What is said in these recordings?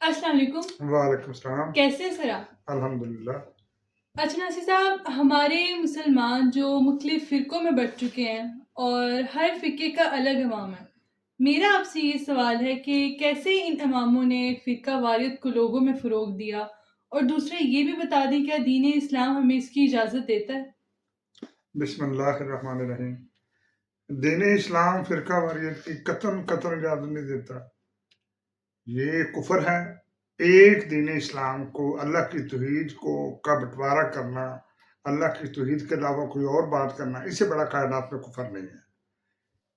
السلام علیکم۔ وعلیکم السلام۔ کیسے ہیں سر آپ؟ الحمدللہ۔ اچھا ناصر صاحب ہمارے مسلمان جو مختلف فرقوں میں بٹ چکے ہیں اور ہر فرقے کا الگ امام ہے میرا آپ سے یہ سوال ہے کہ کیسے ان اماموں نے فرقہ واریت کو لوگوں میں فروغ دیا؟ اور دوسرا یہ بھی بتا دیں کیا دین اسلام ہمیں اس کی اجازت دیتا ہے؟ بسم اللہ الرحمن الرحیم۔ دین اسلام فرقہ واریت کی قطن قطن اجازت نہیں دیتا۔ یہ کفر ہے۔ ایک دین اسلام کو اللہ کی توحید کو کا بٹوارہ کرنا، اللہ کی توحید کے علاوہ کوئی اور بات کرنا، اس سے بڑا کائنات میں کفر نہیں ہے۔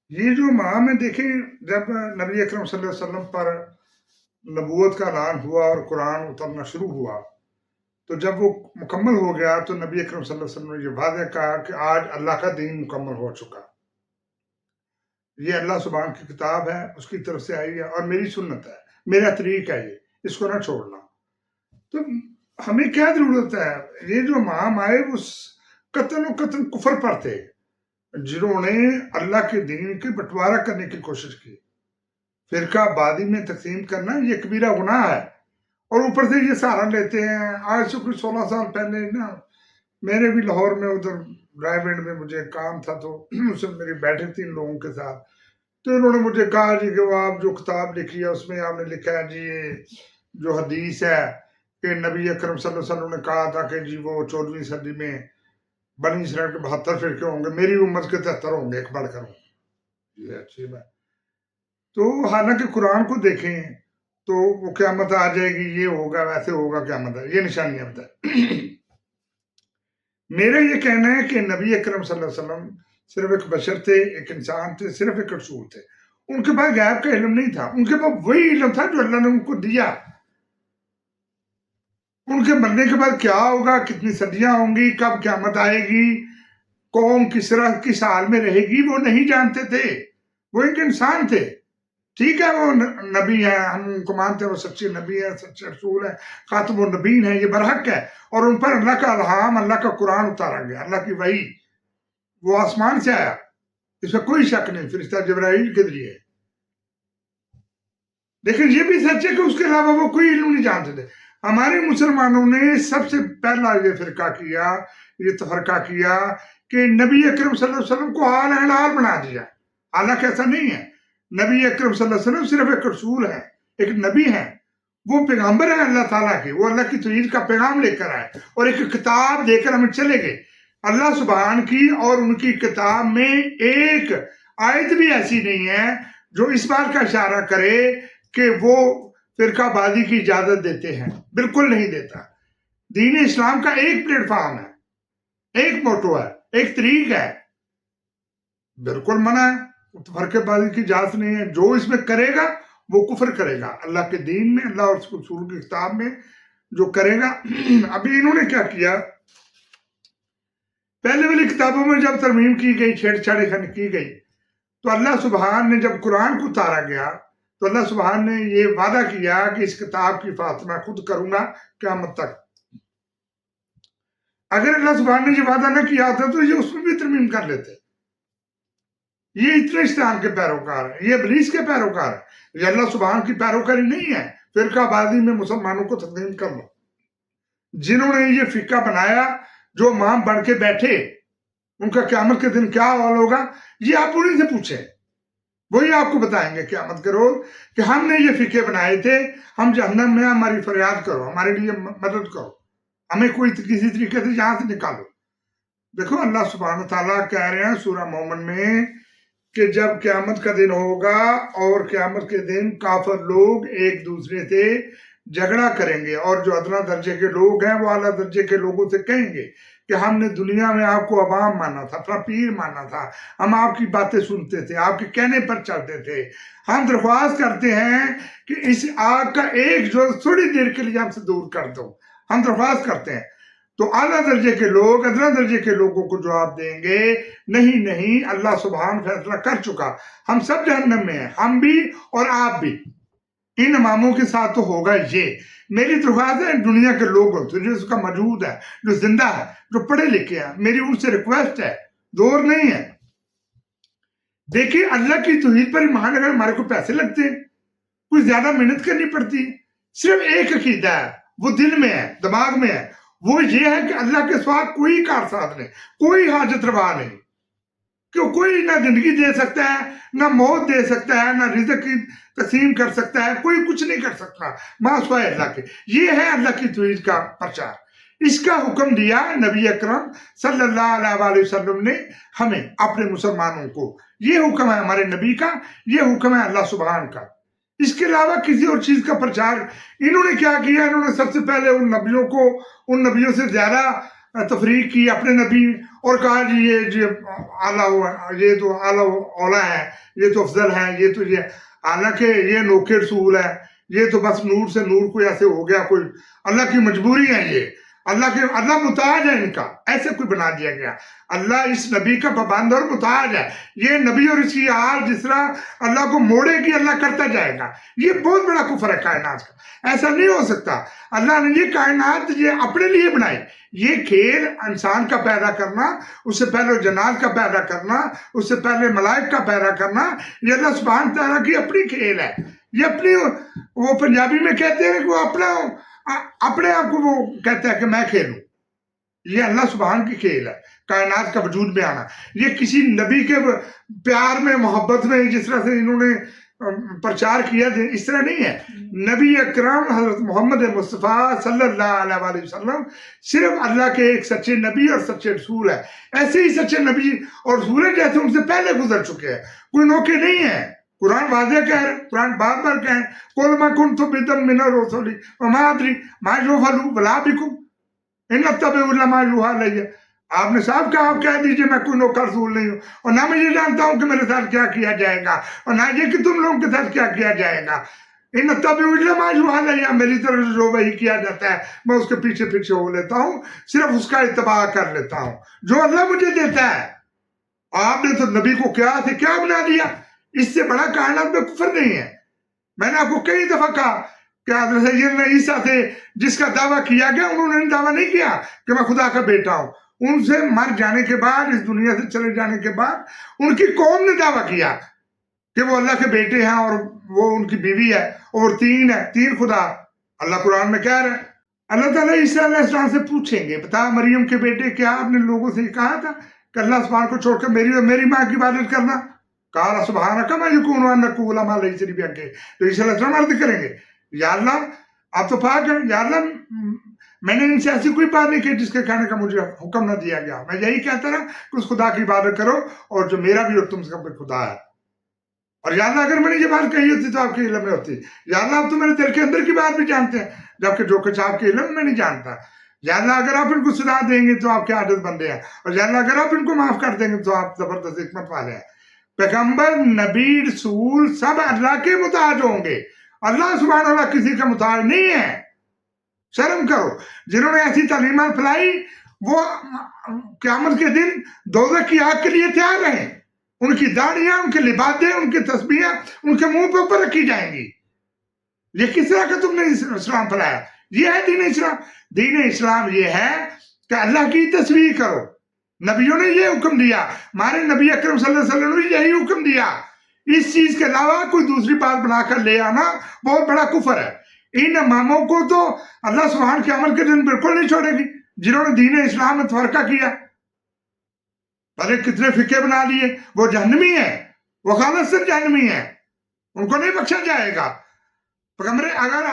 یہ جو ماہ میں دیکھیں، جب نبی اکرم صلی اللہ علیہ وسلم پر نبوت کا اعلان ہوا اور قرآن اترنا شروع ہوا، تو جب وہ مکمل ہو گیا تو نبی اکرم صلی اللہ علیہ وسلم نے یہ واضح کہا کہ آج اللہ کا دین مکمل ہو چکا۔ یہ اللہ سبحان کی کتاب ہے، اس کی طرف سے آئی ہے اور میری سنت ہے۔ میرا طریق ہے یہ، اس کو نہ چھوڑنا۔ تو ہمیں کیا ضرورت ہے؟ یہ جو ماہم آئے وہ قتل و قتل کفر پر تھے، جنہوں نے اللہ کے دین کے بٹوارہ کرنے کی کوشش کی۔ فرقہ آبادی میں تقسیم کرنا یہ کبیرہ گناہ ہے۔ اور اوپر سے یہ سہارا لیتے ہیں، آج سے کچھ سولہ سال پہلے نا، میرے بھی لاہور میں، ادھر ڈرائیو اینڈ میں مجھے کام تھا تو اس میں میری بیٹھے تھی ان لوگوں کے ساتھ۔ تو انہوں نے مجھے کہا جی کہ وہ آپ جو کتاب لکھی ہے، اس میں آپ نے لکھا ہے جی یہ جو حدیث ہے کہ نبی اکرم صلی اللہ علیہ وسلم نے کہا تھا کہ جی وہ چودہویں صدی میں بنی اسرائیل کے بہتر فرقے ہوں گے، میری عمر کے تہتر ہوں گے، ایک بڑھ کر ہوں یہ اچھی بات۔ تو حالانکہ قرآن کو دیکھیں تو وہ قیامت آ جائے گی، یہ ہوگا، ویسے ہوگا، قیامت ہے یہ نشانیاں بتائیں۔ میرا یہ کہنا ہے کہ نبی اکرم صلی اللہ علیہ وسلم صرف ایک بشر تھے، ایک انسان تھے، صرف ایک رسول تھے۔ ان کے پاس غیب کا علم نہیں تھا۔ ان کے پاس وہی علم تھا جو اللہ نے ان کو دیا۔ ان کے مرنے کے بعد کیا ہوگا؟ کتنی صدیاں ہوں گی؟ کب قیامت آئے گی؟ قوم کس طرح، کس حال میں رہے گی؟ وہ نہیں جانتے تھے۔ وہ ایک انسان تھے۔ ٹھیک ہے، وہ نبی ہے ہم ان کو مانتے ہیں، وہ سچے نبی ہے سچے رسول ہے خاتم و نبین ہے یہ برحق ہے۔ اور ان پر اللہ کا الہام، اللہ کا قرآن اتارا گیا، اللہ کی وحی۔ وہ آسمان سے آیا۔ اس میں کوئی شک نہیں۔ فرشتہ جبرائیل کے ذریعے لیکن یہ بھی سچ ہے کہ اس کے علاوہ وہ کوئی علم نہیں جانتے تھے۔ ہمارے مسلمانوں نے سب سے پہلا یہ فرقہ کیا، یہ تفرقہ کیا کہ نبی اکرم صلی اللہ علیہ وسلم کو حال حلال بنا دیا۔ حالانکہ ایسا نہیں ہے۔ نبی اکرم صلی اللہ علیہ وسلم صرف ایک رسول ہے ایک نبی ہے وہ پیغمبر ہے اللہ تعالیٰ کے۔ وہ اللہ کی توحید کا پیغام لے کر آئے اور ایک کتاب دے کر ہمیں چلے گئے۔ اللہ سبحان کی اور ان کی کتاب میں ایک آیت بھی ایسی نہیں ہے جو اس بات کا اشارہ کرے کہ وہ فرقہ بازی کی اجازت دیتے ہیں۔ بالکل نہیں دیتا۔ دین اسلام کا ایک پلیٹ فارم ہے، ایک موٹو ہے، ایک طریق ہے۔ بالکل منع ہے۔ فرقہ بازی کی اجازت نہیں ہے۔ جو اس میں کرے گا، وہ کفر کرے گا۔ اللہ کے دین میں، اللہ اور رسول کی کتاب میں جو کرے گا۔ ابھی انہوں نے کیا کیا؟ پہلے والی کتابوں میں جب ترمیم کی گئی، چھیڑ چھاڑی کی گئی، تو اللہ سبحان نے جب قرآن کو اتارا گیا، تو اللہ سبحان نے یہ وعدہ کیا کہ اس کتاب کی حفاظت میں خود کروں گا قیامت تک۔ اگر اللہ سبحان نے یہ وعدہ نہ کیا ہوتا تو یہ اس میں بھی ترمیم کر لیتے۔ یہ اتنے اسلام کے پیروکار ہیں، یہ ابلیس کے پیروکار ہیں۔ یہ اللہ سبحان کی پیروکاری نہیں ہے۔ فرقہ آبادی میں مسلمانوں کو تقسیم کر لو۔ جنہوں نے یہ فقہ بنایا جو ماں بڑھ کے بیٹھے، ان کا قیامت کے دن کیا حال ہوگا؟ یہ آپ انہیں سے پوچھیں۔ وہی آپ کو بتائیں گے قیامت کے روز کہ ہم نے یہ فقے بنائے تھے، ہم جہنم میں ہماری فریاد کرو، ہمارے لیے مدد کرو۔ ہمیں کوئی کسی طریقے سے یہاں سے نکالو۔ دیکھو، اللہ سبحانہ تعالیٰ کہہ رہے ہیں سورہ مومن میں کہ جب قیامت کا دن ہوگا اور قیامت کے دن کافر لوگ ایک دوسرے سے جھگڑا کریں گے اور جو ادنا درجے کے لوگ ہیں وہ اعلیٰ درجے کے لوگوں سے کہیں گے کہ ہم نے دنیا میں آپ کو عوام مانا تھا، اپنا پیر مانا تھا، ہم آپ کی باتیں سنتے تھے، آپ کے کہنے پر چلتے تھے۔ ہم درخواست کرتے ہیں کہ اس آگ کا ایک جو تھوڑی دیر کے لیے ہم سے دور کر دو۔ ہم درخواست کرتے ہیں۔ تو اعلیٰ درجے کے لوگ، ادنا درجے کے لوگوں کو جواب دیں گے، نہیں نہیں، اللہ سبحان فیصلہ کر چکا۔ ہم سب جہنم میں ہیں، ہم بھی اور آپ بھی۔ ان اماموں کے ساتھ تو ہوگا یہ۔ میری درخواست ہے، دنیا کے لوگ جو اس کا موجود ہے، جو زندہ ہے، جو پڑھے لکھے ہیں، میری ان سے ریکویسٹ ہے۔ دور نہیں ہے۔ دیکھیے، اللہ کی توحید پر ایمان اگر ہمارے کو پیسے لگتے ہیں، کوئی زیادہ محنت کرنی پڑتی ہے۔ صرف ایک عقیدہ ہے، وہ دل میں ہے، دماغ میں ہے۔ وہ یہ ہے کہ اللہ کے سوا کوئی کار ساتھ نہیں، کوئی حاجت روا نہیں۔ کہ کوئی نہ زندگی دے سکتا ہے، نہ موت دے سکتا ہے، نہ رزق کی تقسیم کر سکتا ہے، کوئی کچھ نہیں کر سکتا۔ ماں سوائے اللہ کے۔ یہ ہے اللہ کی توحید کا پرچار۔ اس کا حکم دیا نبی اکرم صلی اللہ علیہ وآلہ وسلم نے ہمیں اپنے مسلمانوں کو۔ یہ حکم ہے ہمارے نبی کا، یہ حکم ہے اللہ سبحان کا۔ اس کے علاوہ کسی اور چیز کا پرچار انہوں نے کیا کیا؟ انہوں نے سب سے پہلے ان نبیوں کو، ان نبیوں سے زیادہ تفریق کی، اپنے نبی اور کہا جی یہ جی اعلیٰ یہ تو اعلیٰ اولا ہے، یہ تو افضل ہے، یہ تو یہ، حالانکہ یہ نوکے رسول ہے، یہ تو بس نور سے نور کوئی ایسے ہو گیا، کوئی اللہ کی مجبوری ہے یہ۔ اللہ کے اللہ متاج ہے ان کا۔ ایسے کوئی بنا دیا گیا۔ اللہ اس نبی کا پابند اور متاج ہے۔ یہ نبی اور اس کی حال جس طرح اللہ کو موڑے گی، اللہ کرتا جائے گا۔ یہ بہت بڑا کفر ہے کائنات کا۔ ایسا نہیں ہو سکتا۔ اللہ نے یہ کائنات یہ اپنے لیے بنائی۔ یہ کھیل انسان کا پیدا کرنا، اس سے پہلے جنات کا پیدا کرنا، اس سے پہلے ملائک کا پیدا کرنا، یہ اللہ سبحانہ تعالیٰ کی اپنی کھیل ہے۔ یہ اپنی وہ پنجابی میں کہتے ہیں کہ وہ اپنا اپنے آپ کو وہ کہتا ہے کہ میں کھیلوں۔ یہ اللہ سبحان کی کھیل ہے، کائنات کا وجود میں آنا یہ کسی نبی کے پیار میں، محبت میں، جس طرح سے انہوں نے پرچار کیا اس طرح نہیں ہے۔ نبی اکرم حضرت محمد مصطفیٰ صلی اللہ علیہ وآلہ وسلم صرف اللہ کے ایک سچے نبی اور سچے رسول ہے ایسے ہی سچے نبی اور رسول جیسے ان سے پہلے گزر چکے ہیں۔ کوئی نوکے نہیں ہیں۔ قرآن واضح کہہ رہے قرآن بار بار کہہ رہے قول ما کنتو بدم من الرسولی وما ادری ما یوفلو بلا بکم ان اتبع علماء یوحا لیا آپ نے صاحب کہا، آپ کہہ دیجیے، میں کوئی نوکر رسول نہیں ہوں۔ اور نہ میں یہ جانتا ہوں کہ میرے ساتھ کیا کیا جائے گا، اور نہ یہ کہ تم لوگوں کے ساتھ کیا کیا جائے گا۔ ان اتبع علماء یوحا لیا میری طرف سے جو وہی کیا جاتا ہے، میں اس کے پیچھے پیچھے ہو لیتا ہوں، صرف اس کا اتباع کر لیتا ہوں۔ جو اللہ مجھے دیتا ہے، آپ نے تو نبی کو کیا تھے کیا بنا دیا؟ اس سے بڑا کائنات میں کفر نہیں ہے۔ میں نے آپ کو کئی دفعہ کہا کہ حضرت سیدنا عیسیٰ تھے جس کا دعویٰ کیا گیا، انہوں نے دعویٰ نہیں کیا کہ میں خدا کا بیٹا ہوں۔ ان سے مر جانے کے بعد، اس دنیا سے چلے جانے کے بعد، ان کی قوم نے دعویٰ کیا کہ وہ اللہ کے بیٹے ہیں اور وہ ان کی بیوی ہے اور تین ہے، تین خدا۔ اللہ قرآن میں کہہ رہے ہیں اللہ تعالیٰ عیسیٰ علیہ السلام سے پوچھیں گے، بتا مریم کے بیٹے کیا آپ نے لوگوں سے کہا تھا کہ اللہ سبحان کو چھوڑ کر میری اور میری ماں کی عبادت کرنا؟ کہا سبحانہ کما یکون ان نقول ما لیس لی بیان کے تو عیسی علیہ السلام عرض کریں گے. یا اللہ، آپ تو پاک ہیں. یا اللہ، میں نے ان سے ایسی کوئی بات نہیں کی جس کے کہنے کا مجھے حکم نہ دیا گیا. میں یہی کہتا رہا کہ اس خدا کی عبادت کرو اور جو میرا بھی اور تم سے بھی خدا ہے. اور یا اللہ، اگر میں نے یہ بات کہی ہوتی تو آپ کے علم میں ہوتی. یا اللہ، آپ تو میرے دل کے اندر کی بات بھی جانتے ہیں، جبکہ جو کچھ آپ کے علم میں نہیں جانتا. یا اللہ، اگر آپ ان کو سنا دیں گے تو آپ کے عادت بندے ہیں. اور یا اللہ، اگر آپ ان کو معاف کر دیں گے تو آپ زبردست حکمت والے ہیں. پیغمبر نبی رسول سب اللہ کے محتاج ہوں گے۔ اللہ سبحانہ اللہ کسی کا محتاج نہیں ہے۔ شرم کرو۔ جنہوں نے ایسی تعلیمات پھیلائی، وہ قیامت کے دن دوزخ کی آگ کے لیے تیار رہیں۔ ان کی داڑیاں، ان کے لبادیں، ان کی تسبیحیں ان کے منہ پہ اوپر رکھی جائیں گی۔ یہ کس طرح کا تم نے اسلام پھیلایا؟ یہ ہے دین اسلام۔ دین اسلام یہ ہے کہ اللہ کی تصویر کرو۔ نبیوں نے یہ حکم دیا۔ ہمارے نبی اکرم صلی اللہ علیہ وسلم نے یہی حکم دیا۔ اس چیز کے علاوہ کوئی دوسری بات بنا کر لے آنا بہت بڑا کفر ہے۔ ان اماموں کو تو اللہ سبحان کے عمل کے دن بالکل نہیں چھوڑے گی، جنہوں نے دین اسلام میں تفرقہ کیا۔ بھلے کتنے فکے بنا لیے۔ وہ جہنمی ہیں، وہ خالص سے جہنمی ہیں۔ ان کو نہیں بخشا جائے گا۔ پیغمبر، اگر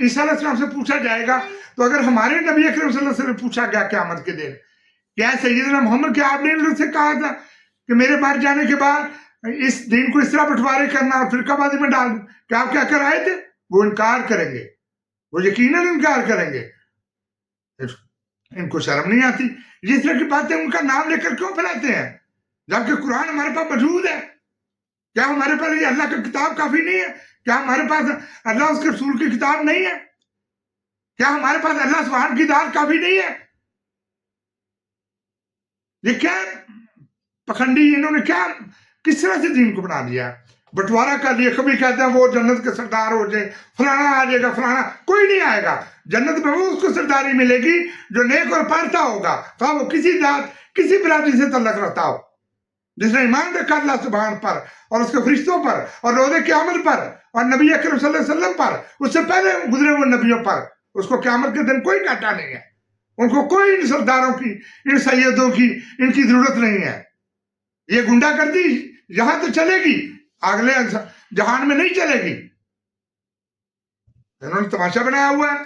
عیسیٰ علیہ السلام سے پوچھا جائے گا، تو اگر ہمارے نبی اکرم صلی اللہ علیہ وسلم پوچھا گیا قیامت کے دن کیا سیدنا محمد کیا آپ نے سے کہا تھا کہ میرے مر جانے کے بعد اس دین کو اس طرح بٹوارے کرنا اور فرقہ بازی میں ڈال کیا آپ کیا کر آئے تھے؟ وہ انکار کریں گے۔ وہ یقیناً انکار کریں گے۔ ان کو شرم نہیں آتی۔ جس طرح کی باتیں ان کا نام لے کر کیوں پھیلاتے ہیں؟ جبکہ قرآن ہمارے پاس موجود ہے۔ کیا ہمارے پاس یہ اللہ کا کتاب کافی نہیں ہے؟ کیا ہمارے پاس اللہ اس کے رسول کی کتاب نہیں ہے؟ کیا ہمارے پاس اللہ سبحان کی دال کافی نہیں ہے؟ یہ کیا پکھنڈی انہوں نے کیا کس طرح سے دین کو بنا دیا بٹوارا کر دیا کبھی کہتے ہیں وہ جنت کے سردار ہو جائے فلانا آ جائے گا، فلانا کوئی نہیں آئے گا۔ جنت میں وہ اس کو سرداری ملے گی جو نیک اور پڑھتا ہوگا۔ تو وہ کسی ذات، کسی برادری سے تعلق رہتا ہو۔ جس نے ایمان رکھا اللہ سبحان پر اور اس کے فرشتوں پر اور روز قیامت پر اور نبی اکرم صلی اللہ علیہ وسلم پر، اس سے پہلے گزرے ہوئے نبیوں پر، اس کو قیامت کے دن کوئی کاٹا نہیں ہے۔ ان کو کوئی ان سرداروں کی، ان سیدوں کی ان کی ضرورت نہیں ہے۔ یہ گنڈا گردی یہاں تو چلے گی، اگلے جہان میں نہیں چلے گی۔ انہوں نے تماشا بنایا ہوا ہے۔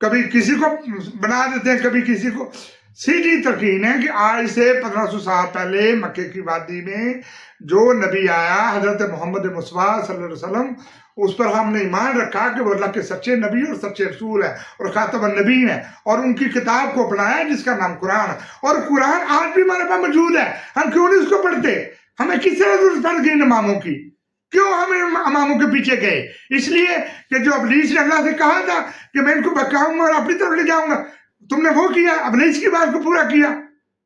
کبھی کسی کو بنا دیتے ہیں، کبھی کسی کو۔ سیدھی ترقین ہے کہ آج سے پندرہ سو سال پہلے مکے کی وادی میں جو نبی آیا، حضرت محمد مصباح صلی اللہ علیہ وسلم اس پر ہم نے ایمان رکھا کہ وہ اللہ کے سچے نبی اور سچے رسول ہیں اور خاتم النبی ہیں اور ان کی کتاب کو اپنایا جس کا نام قرآن ہے۔ اور قرآن آج بھی ہمارے پاس موجود ہے۔ ہم کیوں نہیں اس کو پڑھتے؟ ہمیں کس طرح ضرورت پڑ گئی اماموں کی؟ کیوں ہم اماموں کے پیچھے گئے؟ اس لیے کہ جو ابلیس نے اللہ سے کہا تھا کہ میں ان کو بکاؤں گا اور اپنی طرف لے جاؤں گا، تم نے وہ کیا، ابلیس کی بات کو پورا کیا؟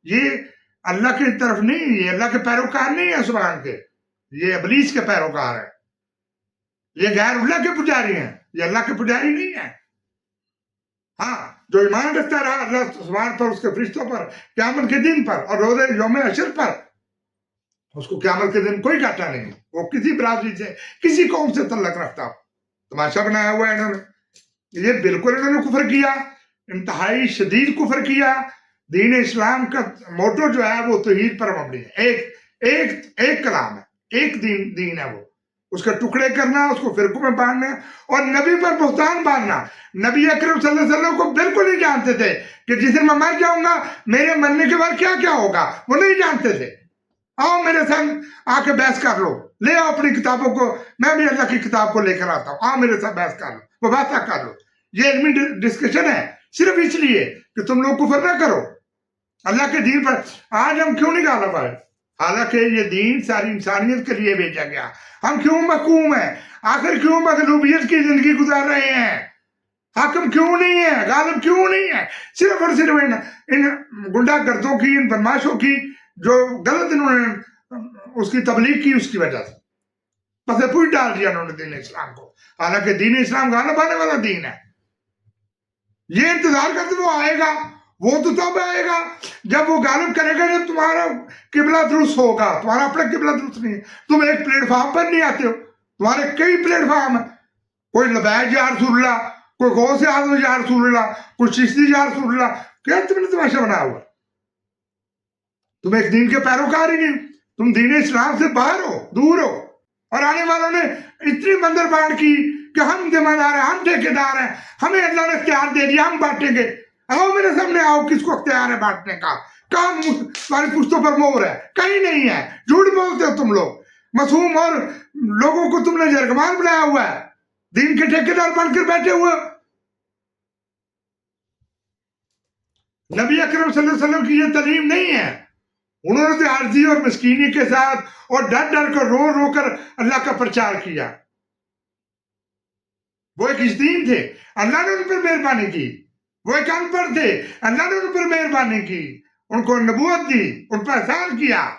یہ اللہ کی طرف نہیں، یہ اللہ کے پیروکار نہیں ہے سبحان کے۔ یہ ابلیس کے پیروکار ہے یہ غیر اللہ کے پجاری ہیں، یہ اللہ کے پجاری نہیں ہیں۔ ہاں جو ایمان رکھتا رہا، اللہ سبحان پر، اس کے فرشتوں پر، قیامت کے دن پر اور روز یوم اشر پر، اس کو قیامت کے دن کوئی کاٹا نہیں۔ وہ کسی برادری سے، کسی قوم سے تعلق رکھتا تماشا بنایا ہوا ہے انہوں نے۔ یہ بالکل انہوں نے کفر کیا۔ انتہائی شدید کفر کیا۔ دین اسلام کا موٹو جو ہے، وہ توحید پر مبنی ہے۔ ایک ایک ایک کلام ہے۔ ایک دین دین ہے وہ۔ اس کا ٹکڑے کرنا، اس کو فرقوں میں باندھنا اور نبی پر بہتان باندھنا۔ نبی اکرم صلی اللہ علیہ وسلم کو بالکل نہیں جانتے تھے کہ جس دن میں مر جاؤں گا، میرے مرنے کے بعد کیا کیا ہوگا؟ وہ نہیں جانتے تھے۔ آؤ میرے سنگ آ کے بحث کر لو۔ لے آؤ اپنی کتابوں کو۔ میں بھی اللہ کی کتاب کو لے کر آتا ہوں۔ آؤ میرے ساتھ بحث کر لو۔ وہ بات کر لو۔ یہ علمی ڈسکشن ہے۔ صرف اس لیے کہ تم لوگ کفر نہ کرو۔ اللہ کے دین پر آج ہم کیوں نہیں گالا پائے حالانکہ یہ دین ساری انسانیت کے لیے بھیجا گیا۔ ہم کیوں محکوم ہیں؟ آخر کیوں مغلوبیت کی زندگی گزار رہے ہیں؟ حاکم کیوں نہیں ہے؟ غالب کیوں نہیں ہے؟ صرف اور صرف ان, ان گنڈا گردوں کی ان بدماشوں کی جو غلط انہوں نے اس کی تبلیغ کی اس کی وجہ سے۔ بس پوچھ ڈال دیا انہوں نے دین اسلام کو۔ حالانکہ دین اسلام غالب آنے والا دین ہے۔ یہ انتظار کرتے وہ آئے گا۔ وہ تو تب آئے گا۔ جب وہ غالب کرے گا، جب تمہارا قبلہ درست ہوگا۔ تمہارا اپنا قبلہ درست نہیں ہے۔ تم ایک پلیٹ فارم پر نہیں آتے ہو۔ تمہارے کئی پلیٹ فارم ہیں۔ کوئی لبیج یا رسول اللہ کوئی غوث سے یا رسول اللہ کوئی چشتی یا رسول اللہ کیا تم نے تماشا بنایا ہوا؟ تم ایک دین کے پیروکار ہی نہیں تم دین اسلام سے باہر ہو، دور ہو۔ اور آنے والوں نے اتنی مندر بانٹ کی کہ ہم ذمہ دار ہیں، ہم ٹھیکے دار ہیں، ہمیں اللہ نے اختیار دے دیا، ہم بانٹیں گے۔ آؤ میرے سامنے آؤ، کس کو اختیار ہے بانٹنے کا؟ کام تمہاری پشتوں پر مور ہے، کہیں نہیں ہے، جھوٹ بولتے ہو تم لوگ۔ مسوم اور لوگوں کو تم نے جرگمان بنایا ہوا ہے۔ دین کے ٹھیکے دار بن کر بیٹھے ہوئے۔ نبی اکرم صلی اللہ علیہ وسلم کی یہ تعلیم نہیں ہے۔ انہوں نے عارضی اور مسکینی کے ساتھ اور ڈر ڈر کر رو رو کر اللہ کا پرچار کیا۔ وہ ایک اس دین تھے۔ اللہ نے ان پر مہربانی کی۔ وہ ایک پڑھ تھے۔ اللہ نے ان پر مہربانی کی، ان کو نبوت دی، ان پر احسان کیا۔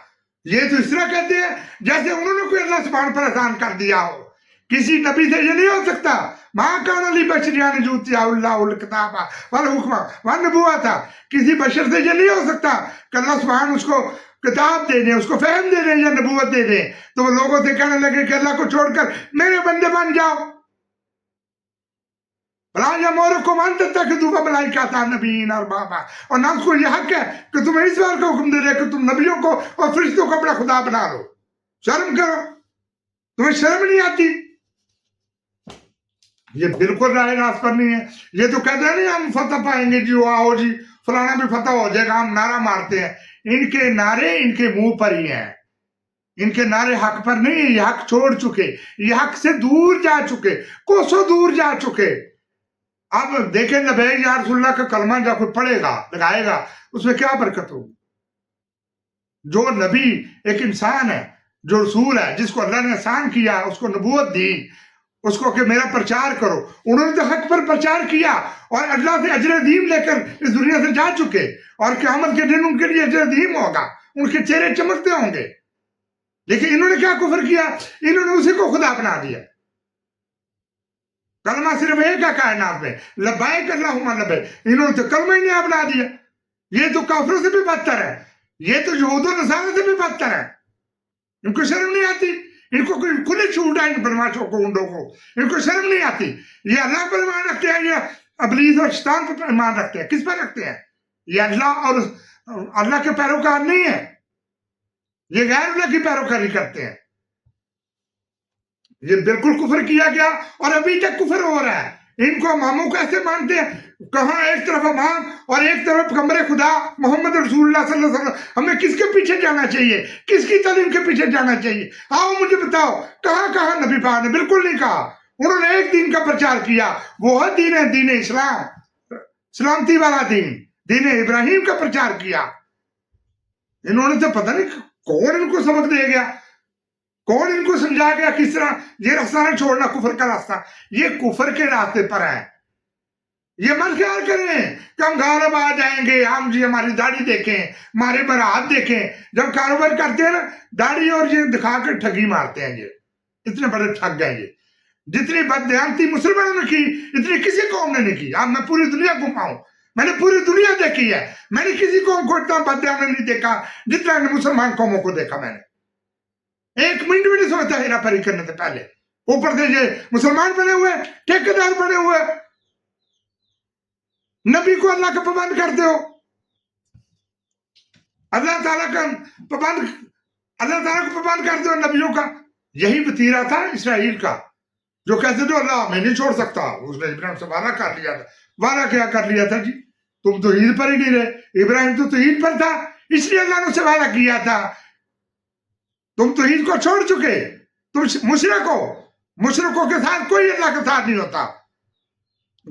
یہ تو اس طرح کہتے ہیں جیسے انہوں نے کوئی اللہ سبحان پر احسان کر دیا ہو۔ کسی نبی سے یہ نہیں ہو سکتا، ماں کان علی بشریان جوتیا اللہ الکتاب والحکمہ والنبوہ تھا کسی بشر سے یہ نہیں ہو سکتا کہ اللہ سبحان اس کو کتاب دے دیں اس کو فہم دے دیں یا نبوت دے دیں تو وہ لوگوں سے کہنے لگے کہ اللہ کو چھوڑ کر میرے بندے بن جاؤ۔ بلان تک تم بلائی کیا تھا نبی اربابا اور نہ اس کو یہ حق ہے کہ تمہیں اس بار کا حکم دے دے کہ تم نبیوں کو اور فرشتوں کو اپنا خدا بنا لو۔ شرم کرو۔ تمہیں شرم نہیں آتی؟ یہ بالکل رائے راست پر نہیں ہے۔ یہ تو کہتے ہیں نہیں ہم فتح پائیں گے جی آؤ جی فلانا بھی فتح ہو جائے گا، ہم نعرہ مارتے ہیں۔ ان کے نعرے ان کے منہ پر ہی ہیں۔ ان کے نعرے حق پر نہیں، یہ حق چھوڑ چکے۔ یہ حق سے دور جا چکے، کوسوں دور جا چکے۔ آپ دیکھیں نبی یا رسول اللہ کا کلمہ جب کوئی پڑھے گا، لگائے گا، اس میں کیا برکت ہوگی؟ جو نبی ایک انسان ہے، جو رسول ہے، جس کو اللہ نے آسان کیا، اس کو نبوت دی، اس کو کہ میرا پرچار کرو، انہوں نے تو حق پر پرچار کیا اور اللہ سے اجر عظیم لے کر اس دنیا سے جا چکے اور قیامت کے دن ان کے لیے اجر عظیم ہوگا، ان کے چہرے چمکتے ہوں گے۔ لیکن انہوں نے کیا کفر کیا؟ انہوں نے اسی کو خدا بنا دیا۔ کلمہ صرف ایک ہے کائنات میں، لبیک اللہ لبے انہوں نے تو کلمہ ہی نہیں اپنا دیا۔ یہ تو کافروں سے بھی بدتر ہے۔ یہ تو یہود و نصارہ سے بھی بدتر ہے۔ ان کو شرم نہیں آتی۔ ان کو کوئی کھلی چھوٹا ہے ان بدماشوں کو، انڈوں کو۔ ان کو شرم نہیں آتی۔ یہ اللہ پر ایمان رکھتے ہیں، یہ ابلیس اور شیطان پر ایمان رکھتے ہیں۔ کس پر رکھتے ہیں؟ یہ اللہ اور اللہ کے پیروکار نہیں ہے یہ غیر اللہ کی پیروکاری کرتے ہیں۔ یہ بالکل کفر کیا گیا اور ابھی تک کفر ہو رہا ہے۔ ان کو اماموں کیسے مانتے ہیں، کہاں ایک طرف امام ہاں اور ایک طرف کمرے خدا محمد رسول اللہ صلی اللہ علیہ وسلم۔ ہمیں کس کے پیچھے جانا چاہیے؟ کس کی تعلیم کے پیچھے جانا چاہیے؟ آؤ مجھے بتاؤ، کہاں کہاں نبی پاک نے بالکل نہیں کہا۔ انہوں نے ایک دین کا پرچار کیا، وہ دین ہے دین اسلام۔ سلامتی والا دین دین ابراہیم کا پرچار کیا۔ انہوں نے تو پتہ نہیں کون ان کو سبق دے گیا۔ کون ان کو سمجھا گیا کس طرح یہ رستہ چھوڑنا کفر کا راستہ؟ یہ کفر کے راستے پر ہے یہ مت خیال کریں کہ ہم غالب آ جائیں گے، ہم جی ہماری داڑھی دیکھیں، ہمارے برات دیکھیں۔ جب کاروبار کرتے ہیں نا، داڑھی اور یہ دکھا کر ٹھگی مارتے ہیں یہ۔ اتنے بڑے ٹھگ گئے یہ۔ جتنی بدیانتی مسلمانوں نے کی، اتنی کسی قوم نے نہیں کی۔ اب میں پوری دنیا گھماؤں۔ میں نے پوری دنیا دیکھی ہے۔ میں نے کسی قوم کو اتنا بدیانہ نہیں دیکھا جتنا مسلمان قوموں کو دیکھا میں نے۔ ایک منٹ بھی نہیں سوچتا ہیرا پری کرنے سے پہلے۔ اوپر سے یہ مسلمان بنے ہوئے ٹھیک دار بنے ہوئے۔ نبی کو اللہ کا پابند کرتے ہو۔ اللہ تعالیٰ کا پابند، اللہ تعالیٰ کو پابند کرتے ہو نبیوں کا۔ یہی وتیرا تھا اسرائیل کا، جو کہتے تھے، اللہ میں نہیں چھوڑ سکتا۔ اس نے ابراہیم سے وعدہ کر لیا تھا۔ وعدہ کیا کر لیا تھا جی؟ تم تو عید پر ہی نہیں رہے۔ ابراہیم تو عید پر تھا، اس لیے اللہ نے اسے وعدہ کیا تھا۔ تم توحید کو چھوڑ چکے۔ تم مشرق ہو مشرقوں کے ساتھ کوئی اللہ کا ساتھ نہیں ہوتا۔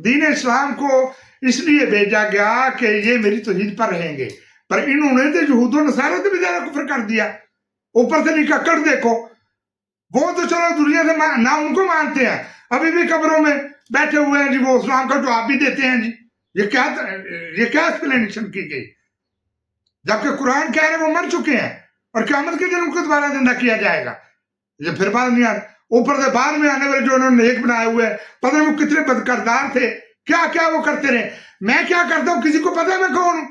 دین اسلام کو اس لیے بھیجا گیا کہ یہ میری توحید پر رہیں گے۔ پر انہوں نے تو یہود و نصاروں سے بھی زیادہ کفر کر دیا۔ اوپر سے نکا کر دیکھو۔ وہ تو چلو دنیا سے نہ ان کو مانتے ہیں۔ ابھی بھی قبروں میں بیٹھے ہوئے ہیں جی وہ اسلام کا جواب بھی دیتے ہیں جی۔ یہ کیا یہ کیا ایکسپلینیشن کی گئی؟ جبکہ قرآن کہہ رہے وہ مر چکے ہیں۔ اور قیامت کے دن ان کو دوبارہ زندہ کیا جائے گا۔ یہ پھر بعد نہیں آ اوپر سے بعد میں آنے والے جو انہوں نے ایک بنائے ہوئے پتہ نہیں وہ کتنے بدکردار تھے۔ کیا کیا وہ کرتے رہے؟ میں کیا کرتا ہوں؟ کسی کو پتہ میں کون ہوں؟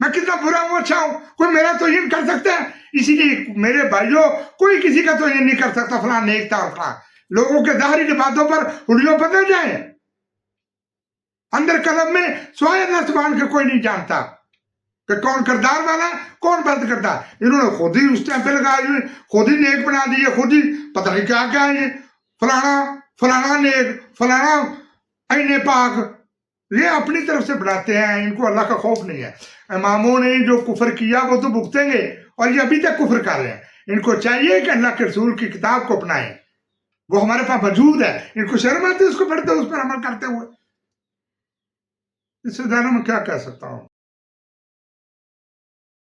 میں کتنا برا ہوں اچھا ہوں؟ کوئی میرا تو یہ کر سکتا ہے؟ اسی لیے میرے بھائیوں، کوئی کسی کا تو یہ نہیں کر سکتا، فلاں نیک تھا فلاں۔ لوگوں کے ظاہری لبادوں پر ہڈیوں پتہ جائیں۔ اندر قلم میں سوائے اللہ سبحان کے کوئی نہیں جانتا۔ کہ کون کردار والا ہے؟ کون بد کردار؟ انہوں نے خود ہی اس ٹائم پہ لگایا خود ہی نیک بنا دیے خود ہی پتہ نہیں کیا کیا ہے یہ۔ فلانا فلانا نیک، فلانا این پاک۔ یہ اپنی طرف سے بناتے ہیں، ان کو اللہ کا خوف نہیں ہے۔ اماموں نے جو کفر کیا، وہ تو بھگتیں گے، اور یہ ابھی تک کفر کر رہے ہیں۔ ان کو چاہیے کہ اللہ کے رسول کی کتاب کو اپنائیں۔ وہ ہمارے پاس موجود ہے۔ ان کو شرم آتی ہے اس کو پڑھتے، اس پر عمل کرتے ہوئے۔ اس سے میں کیا کہہ سکتا ہوں؟